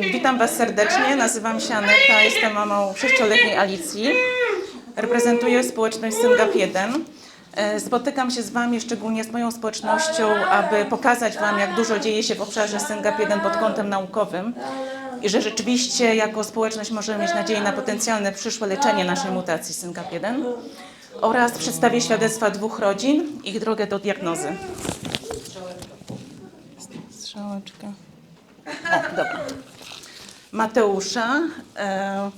Witam Was serdecznie, nazywam się Aneta, jestem mamą sześcioletniej Alicji. Reprezentuję społeczność Syngap 1. E, Spotykam się z Wami, szczególnie z moją społecznością, aby pokazać Wam, jak dużo dzieje się w obszarze Syngap 1 pod kątem naukowym i że rzeczywiście jako społeczność możemy mieć nadzieję na potencjalne przyszłe leczenie naszej mutacji Syngap 1 oraz przedstawię świadectwa dwóch rodzin, ich drogę do diagnozy. Strzałeczka. O, dobra. Mateusza, e,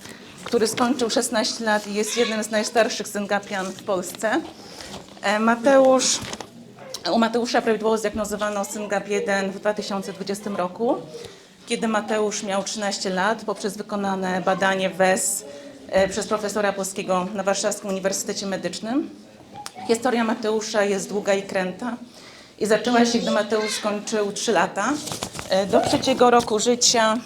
który skończył 16 lat i jest jednym z najstarszych syngapian w Polsce. E, Mateusz, u Mateusza prawidłowo zdiagnozowano syngap 1 w 2020 roku, kiedy Mateusz miał 13 lat poprzez wykonane badanie WES e, przez profesora polskiego na Warszawskim Uniwersytecie Medycznym. Historia Mateusza jest długa i kręta i zaczęła się, gdy Mateusz skończył 3 lata. Do trzeciego roku życia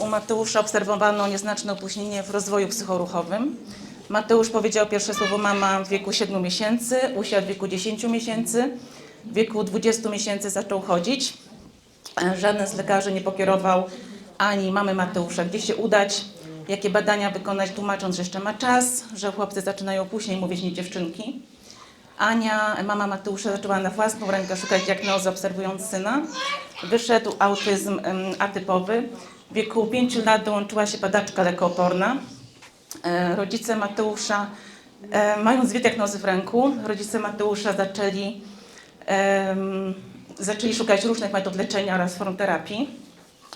U Mateusza obserwowano nieznaczne opóźnienie w rozwoju psychoruchowym. Mateusz powiedział pierwsze słowo mama w wieku 7 miesięcy, usiadł w wieku 10 miesięcy, w wieku 20 miesięcy zaczął chodzić. E, Żaden z lekarzy nie pokierował ani mamy Mateusza, gdzie się udać, jakie badania wykonać, tłumacząc, że jeszcze ma czas, że chłopcy zaczynają później mówić niż dziewczynki. Ania, mama Mateusza, zaczęła na własną rękę szukać diagnozy, obserwując syna. Wyszedł autyzm atypowy. W wieku 5 lat dołączyła się badaczka lekooporna. E, Rodzice Mateusza, e, mając dwie diagnozy w ręku, rodzice Mateusza zaczęli, zaczęli szukać różnych metod leczenia oraz form terapii.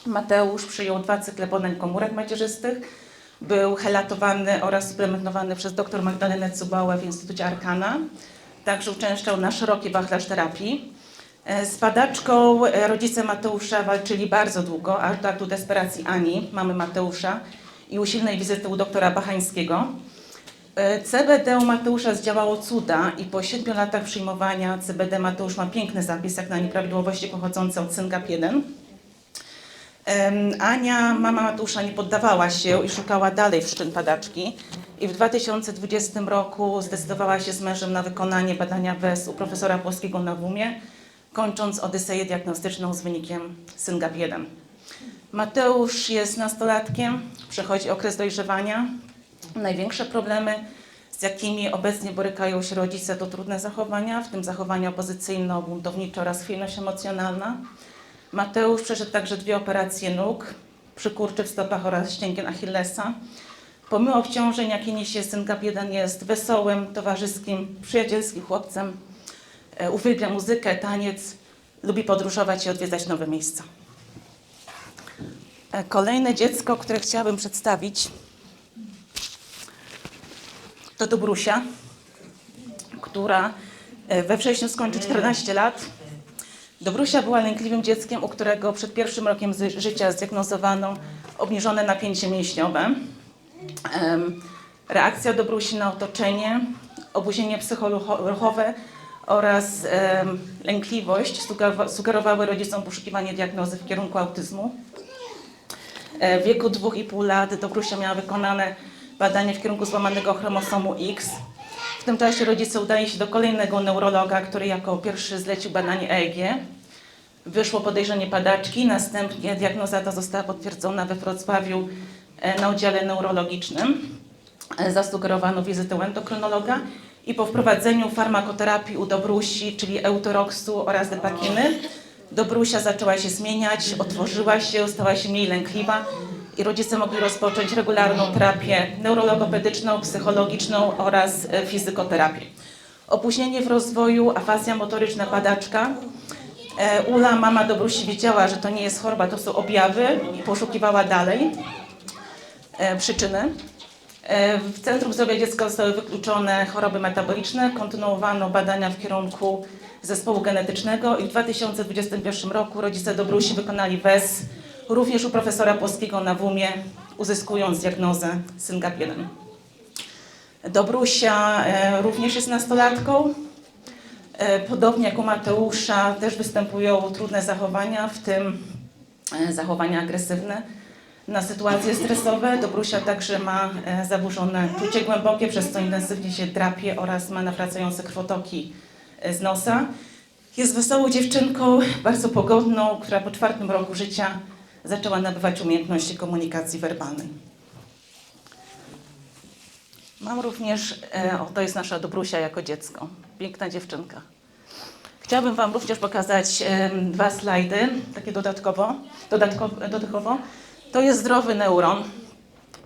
Mateusz przyjął dwa cykle badań komórek macierzystych, był helatowany oraz suplementowany przez dr Magdalenę Cubałę w Instytucie Arkana. Także uczęszczał na szeroki wachlarz terapii. E, Z badaczką e, rodzice Mateusza walczyli bardzo długo, aż do aktu desperacji Ani, mamy Mateusza, i usilnej wizyty u doktora Bachańskiego. E, CBD u Mateusza zdziałało cuda i po 7 latach przyjmowania CBD Mateusz ma piękny zapis jak na nieprawidłowości pochodzące od syngap 1. Em, Ania, mama Mateusza, nie poddawała się i szukała dalej przyczyn padaczki. I w 2020 roku zdecydowała się z mężem na wykonanie badania WES u profesora Płowskiego na WUMie, kończąc odyseję diagnostyczną z wynikiem syngap 1. Mateusz jest nastolatkiem, przechodzi okres dojrzewania. Największe problemy, z jakimi obecnie borykają się rodzice, to trudne zachowania, w tym zachowania opozycyjno-buntownicze oraz chwiejność emocjonalna. Mateusz przeszedł także dwie operacje nóg, przykurczy w stopach oraz ścięgien Achillesa. Pomimo obciążeń, jakie niesie syngap 1, jest wesołym, towarzyskim, przyjacielskim chłopcem. E, Uwielbia muzykę, taniec, lubi podróżować i odwiedzać nowe miejsca. E, Kolejne dziecko, które chciałabym przedstawić, to Dobrusia, która e, we wrześniu skończy 14 lat. Dobrusia była lękliwym dzieckiem, u którego przed pierwszym rokiem życia zdiagnozowano obniżone napięcie mięśniowe. Reakcja Dobrusi na otoczenie, oburzenie psycholuchowe oraz lękliwość sugerowa- sugerowały rodzicom poszukiwanie diagnozy w kierunku autyzmu. E, W wieku 2,5 lat Dobrusia miała wykonane badanie w kierunku złamanego chromosomu X. W tym czasie rodzice udali się do kolejnego neurologa, który jako pierwszy zlecił badanie EEG. Wyszło podejrzenie padaczki, następnie diagnoza ta została potwierdzona we Wrocławiu e, na oddziale neurologicznym. E, Zasugerowano wizytę endokrynologa i po wprowadzeniu farmakoterapii u Dobrusi, czyli eutoroksu oraz depakiny, Dobrusia zaczęła się zmieniać, otworzyła się, stała się mniej lękliwa i rodzice mogli rozpocząć regularną terapię neurologopedyczną, psychologiczną oraz e, fizykoterapię. Opóźnienie w rozwoju, afazja motoryczna, padaczka. E, Ula, mama Dobrusi, wiedziała, że to nie jest choroba, to są objawy i poszukiwała dalej e, przyczyny. E, W Centrum Zdrowia Dziecka zostały wykluczone choroby metaboliczne, kontynuowano badania w kierunku zespołu genetycznego i w 2021 roku rodzice Dobrusi wykonali WES również u profesora Polskiego na WUMie, uzyskując diagnozę syngap 1. Dobrusia e, również jest nastolatką. E, Podobnie jak u Mateusza też występują trudne zachowania, w tym zachowania agresywne na sytuacje stresowe. Dobrusia także ma e, zaburzone czucie głębokie, przez co intensywnie się drapie oraz ma nawracające krwotoki e, z nosa. Jest wesołą dziewczynką, bardzo pogodną, która po czwartym roku życia zaczęła nabywać umiejętności komunikacji werbalnej. Mam również, e, o, to jest nasza Dobrusia jako dziecko, piękna dziewczynka. Chciałabym Wam również pokazać dwa slajdy, takie dodatkowo, dodatkowo, dodatkowo. To jest zdrowy neuron.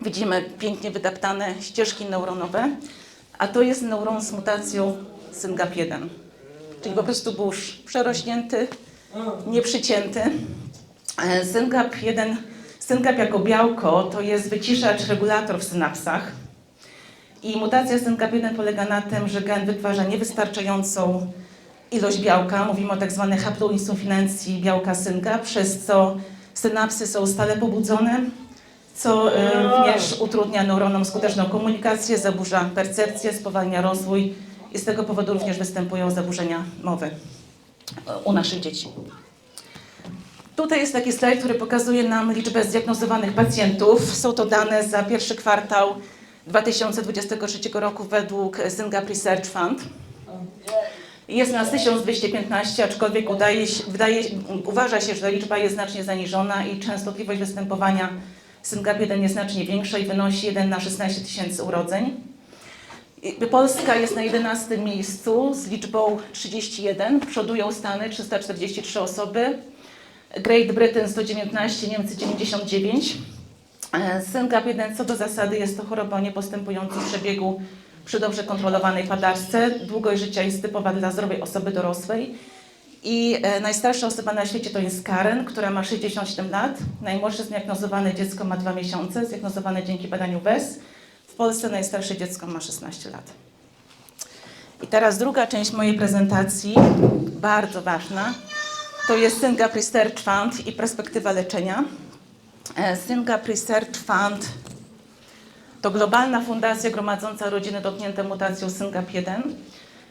Widzimy pięknie wydeptane ścieżki neuronowe, a to jest neuron z mutacją SYNGAP1, czyli po prostu już przerośnięty, nieprzycięty. E, SYNGAP1, SYNGAP jako białko to jest wyciszacz, regulator w synapsach. I mutacja SYNGAP1 polega na tym, że gen wytwarza niewystarczającą ilość białka, mówimy o tak zwanej haploinsufinancji białka synka, przez co synapsy są stale pobudzone, co e, również utrudnia neuronom skuteczną komunikację, zaburza percepcję, spowalnia rozwój i z tego powodu również występują zaburzenia mowy e, u naszych dzieci. Tutaj jest taki slajd, który pokazuje nam liczbę zdiagnozowanych pacjentów. Są to dane za pierwszy kwartał 2023 roku według Syngap Research Fund. Jest nas 1215, aczkolwiek udaje się, wydaje, uważa się, że ta liczba jest znacznie zaniżona i częstotliwość występowania SYNGAP1 jest znacznie większa i wynosi 1 na 16 tysięcy urodzeń. Polska jest na 11 miejscu z liczbą 31, przodują Stany 343 osoby, Great Britain 119, Niemcy 99. E, SYNGAP1 co do zasady jest to choroba o niepostępującym przebiegu przy dobrze kontrolowanej padaczce. Długość życia jest typowa dla zdrowej osoby dorosłej. I e, najstarsza osoba na świecie to jest Karen, która ma 67 lat. Najmłodsze zdiagnozowane dziecko ma 2 miesiące, zdiagnozowane dzięki badaniu WES. W Polsce najstarsze dziecko ma 16 lat. I teraz druga część mojej prezentacji, bardzo ważna, to jest Syngap Research Fund i perspektywa leczenia. E, Syngap Research Fund to globalna fundacja gromadząca rodziny dotknięte mutacją SYNGAP1,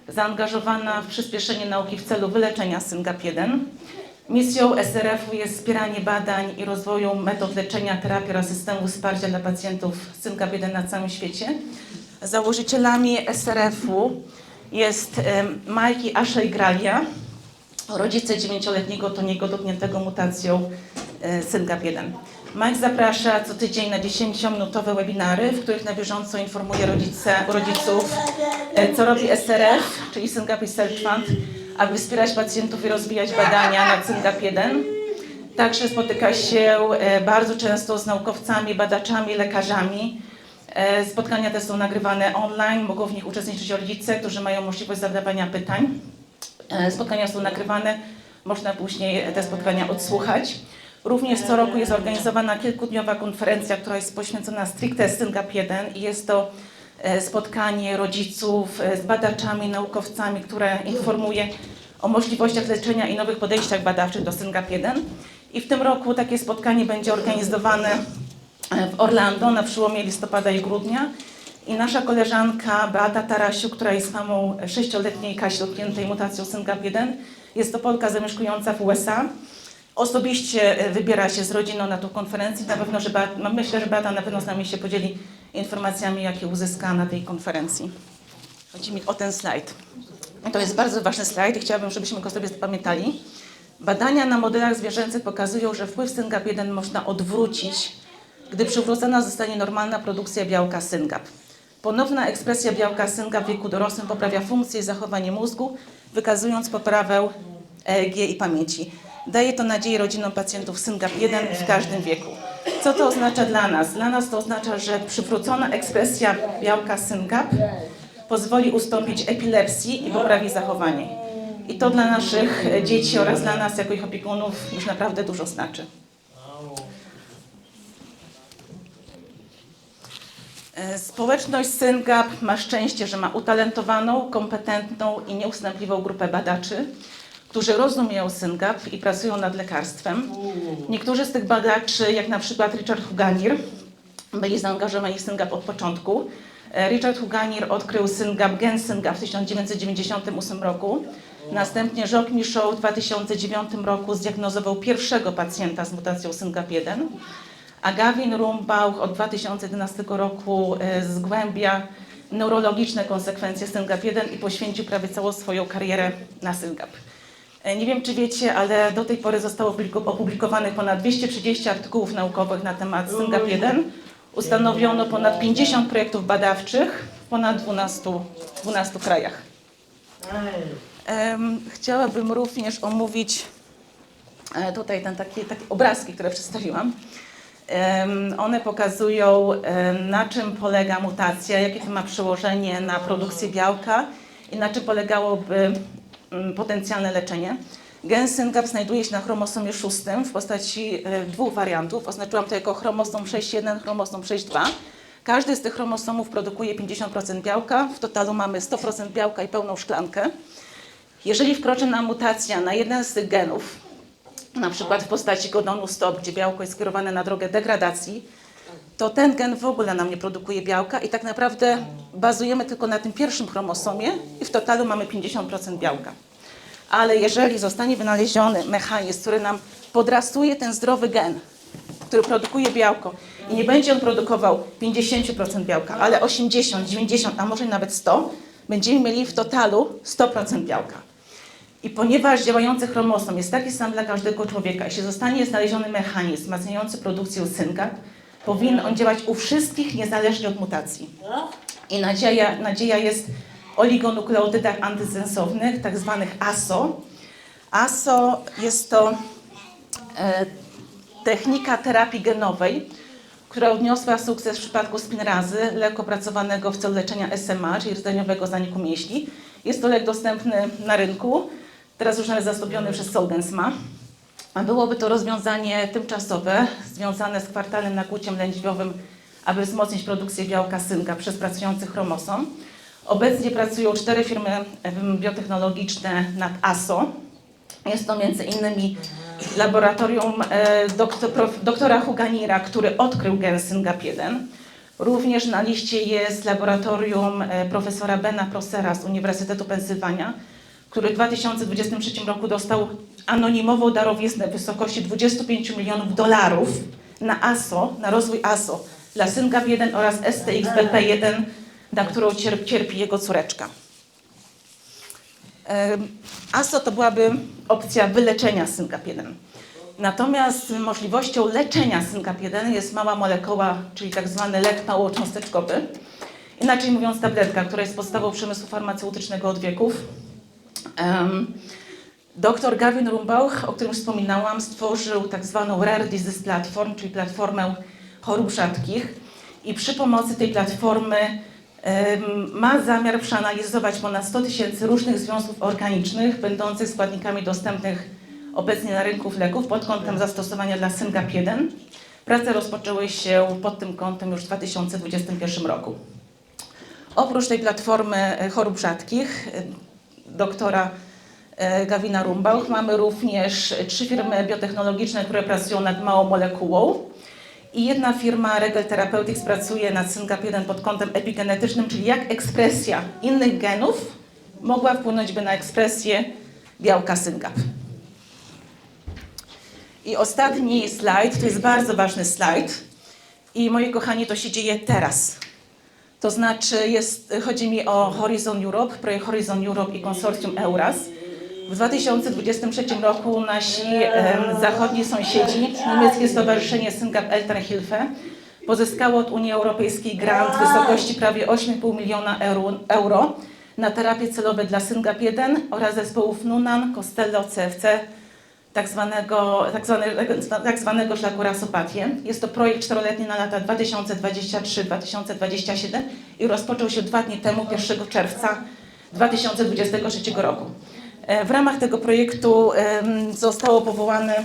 zaangażowana w przyspieszenie nauki w celu wyleczenia SYNGAP1. Misją SRF-u jest wspieranie badań i rozwoju metod leczenia, terapii oraz systemu wsparcia dla pacjentów SYNGAP1 na całym świecie. Założycielami SRF-u jest Mike i Ashley Gralia, rodzice dziewięcioletniego Toniego dotkniętego mutacją e, SYNGAP1. Mike zaprasza co tydzień na 10-minutowe webinary, w których na bieżąco informuje rodzice, rodziców, e, co robi SRF, czyli SYNGAP Research Fund, aby wspierać pacjentów i rozwijać badania na SYNGAP1. Także spotyka się e, bardzo często z naukowcami, badaczami, lekarzami. E, Spotkania te są nagrywane online, mogą w nich uczestniczyć rodzice, którzy mają możliwość zadawania pytań. Spotkania są nagrywane, można później te spotkania odsłuchać. Również co roku jest organizowana kilkudniowa konferencja, która jest poświęcona stricte SYNGAP1 i jest to e, spotkanie rodziców e, z badaczami, naukowcami, które informuje o możliwościach leczenia i nowych podejściach badawczych do SYNGAP1. I w tym roku takie spotkanie będzie organizowane e, w Orlando na przełomie listopada i grudnia. I nasza koleżanka Beata Tarasiu, która jest mamą sześcioletniej Kasi dotkniętej mutacją SYNGAP1, jest to Polka zamieszkująca w USA. Osobiście e, wybiera się z rodziną na tą konferencję. Na pewno, że Beata, myślę, że Beata na pewno z nami się podzieli informacjami, jakie uzyska na tej konferencji. Chodzi mi o ten slajd. To jest bardzo ważny slajd i chciałabym, żebyśmy go sobie zapamiętali. Badania na modelach zwierzęcych pokazują, że wpływ SYNGAP1 można odwrócić, gdy przywrócona zostanie normalna produkcja białka SYNGAP. Ponowna ekspresja białka SYNGAP w wieku dorosłym poprawia funkcję i zachowanie mózgu, wykazując poprawę EEG i pamięci. Daje to nadzieję rodzinom pacjentów SYNGAP1 w każdym wieku. Co to oznacza dla nas? Dla nas to oznacza, że przywrócona ekspresja białka SYNGAP pozwoli ustąpić epilepsji i poprawi zachowanie. I to dla naszych dzieci oraz dla nas jako ich opiekunów już naprawdę dużo znaczy. E, Społeczność SYNGAP ma szczęście, że ma utalentowaną, kompetentną i nieustępliwą grupę badaczy, którzy rozumieją SYNGAP i pracują nad lekarstwem. Niektórzy z tych badaczy, jak na przykład Richard Huganir, byli zaangażowani w SYNGAP od początku. E, Richard Huganir odkrył SYNGAP, gen SYNGAP w 1998 roku. Następnie Jacques Michaud w 2009 roku zdiagnozował pierwszego pacjenta z mutacją SYNGAP1 a Gavin Rumbauch od 2011 roku e, zgłębia neurologiczne konsekwencje SYNGAP1 i poświęcił prawie całą swoją karierę na SYNGAP. E, Nie wiem, czy wiecie, ale do tej pory zostało opublikowanych ponad 230 artykułów naukowych na temat SYNGAP1. Ustanowiono ponad 50 projektów badawczych w ponad 12, 12 krajach. Chciałabym również omówić e, tutaj ten taki, takie obrazki, które przedstawiłam. One pokazują, em, na czym polega mutacja, jakie to ma przełożenie na produkcję białka i na czym polegałoby potencjalne leczenie. Gen SYNGAP znajduje się na chromosomie szóstym w postaci e, dwóch wariantów. Oznaczyłam to jako chromosom 6.1, chromosom 6.2. Każdy z tych chromosomów produkuje 50% białka. W totalu mamy 100% białka i pełną szklankę. Jeżeli wkroczy nam mutacja na jeden z tych genów, na przykład w postaci kodonu STOP, gdzie białko jest skierowane na drogę degradacji, to ten gen w ogóle nam nie produkuje białka i tak naprawdę bazujemy tylko na tym pierwszym chromosomie i w totalu mamy 50% białka. Ale jeżeli zostanie wynaleziony mechanizm, który nam podrastuje ten zdrowy gen, który produkuje białko i nie będzie on produkował 50% białka, ale 80, 90, a może nawet 100, będziemy mieli w totalu 100% białka. I ponieważ działający chromosom jest taki sam dla każdego człowieka, jeśli zostanie znaleziony mechanizm wzmacniający produkcję synka, powinien on działać u wszystkich niezależnie od mutacji. I nadzieja, nadzieja jest w oligonukleotydach antysensownych, tak zwanych ASO. ASO jest to e, technika terapii genowej, która odniosła sukces w przypadku spinrazy, leku opracowanego w celu leczenia SMA, czyli rdzeniowego zaniku mięśni. Jest to lek dostępny na rynku, teraz już nawet zastąpiony przez Solgensma. Byłoby to rozwiązanie tymczasowe, związane z kwartalnym nakłuciem lędźwiowym, aby wzmocnić produkcję białka synka przez pracujący chromosom. Obecnie pracują cztery firmy biotechnologiczne nad ASO. Jest to między innymi laboratorium e, doktora Huganira, który odkrył gen SYNGAP1. Również na liście jest laboratorium e, profesora Bena Prosera z Uniwersytetu Pensylwania, który w 2023 roku dostał anonimową darowiznę w wysokości 25 milionów dolarów na ASO, na rozwój ASO dla SYNGAP1 oraz STXBP1, na którą cierp, cierpi jego córeczka. ASO to byłaby opcja wyleczenia SYNGAP1. Natomiast możliwością leczenia SYNGAP1 jest mała molekuła, czyli tak zwany lek małocząsteczkowy. Inaczej mówiąc tabletka, która jest podstawą przemysłu farmaceutycznego od wieków. Em, Dr Gavin Rumbauch, o którym wspominałam, stworzył tak zwaną Rare Disease Platform, czyli platformę chorób rzadkich i przy pomocy tej platformy ma zamiar przeanalizować ponad 100 tysięcy różnych związków organicznych będących składnikami dostępnych obecnie na rynku leków pod kątem zastosowania dla SYNGAP1. Prace rozpoczęły się pod tym kątem już w 2021 roku. Oprócz tej platformy e, chorób rzadkich, e, doktora Gawina Rumbauch, mamy również e, trzy firmy biotechnologiczne, które pracują nad małą molekułą. I jedna firma, Regel Therapeutics, pracuje nad SYNGAP1 pod kątem epigenetycznym, czyli jak ekspresja innych genów mogła wpłynąć by na ekspresję białka SYNGAP. I ostatni slajd, to jest bardzo ważny slajd. I moi kochani, to się dzieje teraz. To znaczy, jest, chodzi mi o Horizon Europe, projekt Horizon Europe i konsorcjum EURAS. W 2023 roku nasi zachodni sąsiedzi, niemieckie stowarzyszenie Syngap Elternhilfe, pozyskało od Unii Europejskiej grant w wysokości prawie 8,5 miliona euro, euro na terapie celowe dla Syngap1 oraz zespołów Nunan, Costello, CFC, tak zwanego, tak zwanego, tak zwanego szlaku rasopatię. Jest to projekt czteroletni na lata 2023-2027 i rozpoczął się dwa dni temu, 1 czerwca 2023 roku. E, W ramach tego projektu zostało powołane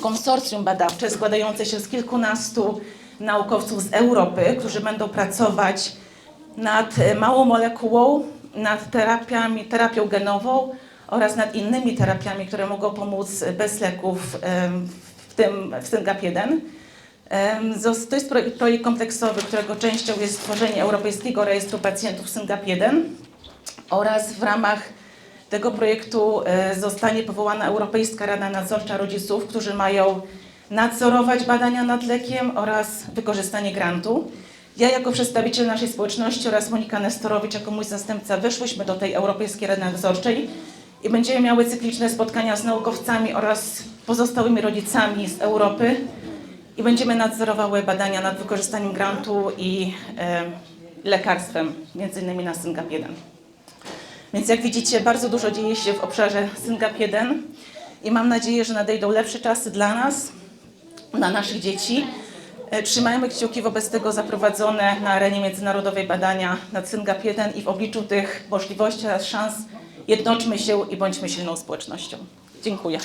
konsorcjum badawcze składające się z kilkunastu naukowców z Europy, którzy będą pracować nad e, małą molekułą, nad terapiami, terapią genową oraz nad innymi terapiami, które mogą pomóc bez leków, w tym w SYNGAP1. Em, zos- To jest projekt, projekt kompleksowy, którego częścią jest stworzenie Europejskiego Rejestru Pacjentów SYNGAP1 oraz w ramach tego projektu e, zostanie powołana Europejska Rada Nadzorcza Rodziców, którzy mają nadzorować badania nad lekiem oraz wykorzystanie grantu. Ja jako przedstawiciel naszej społeczności oraz Monika Nestorowicz jako mój zastępca weszłyśmy do tej Europejskiej Rady Nadzorczej i będziemy miały cykliczne spotkania z naukowcami oraz pozostałymi rodzicami z Europy i będziemy nadzorowały badania nad wykorzystaniem grantu i e, lekarstwem, między innymi na SYNGAP1. Więc jak widzicie, bardzo dużo dzieje się w obszarze Syngap 1 i mam nadzieję, że nadejdą lepsze czasy dla nas, dla naszych dzieci. E, trzymajmy kciuki wobec tego zaprowadzone na arenie międzynarodowej badania nad Syngap 1 i w obliczu tych możliwości oraz szans jednoczmy się i bądźmy silną społecznością. Dziękuję.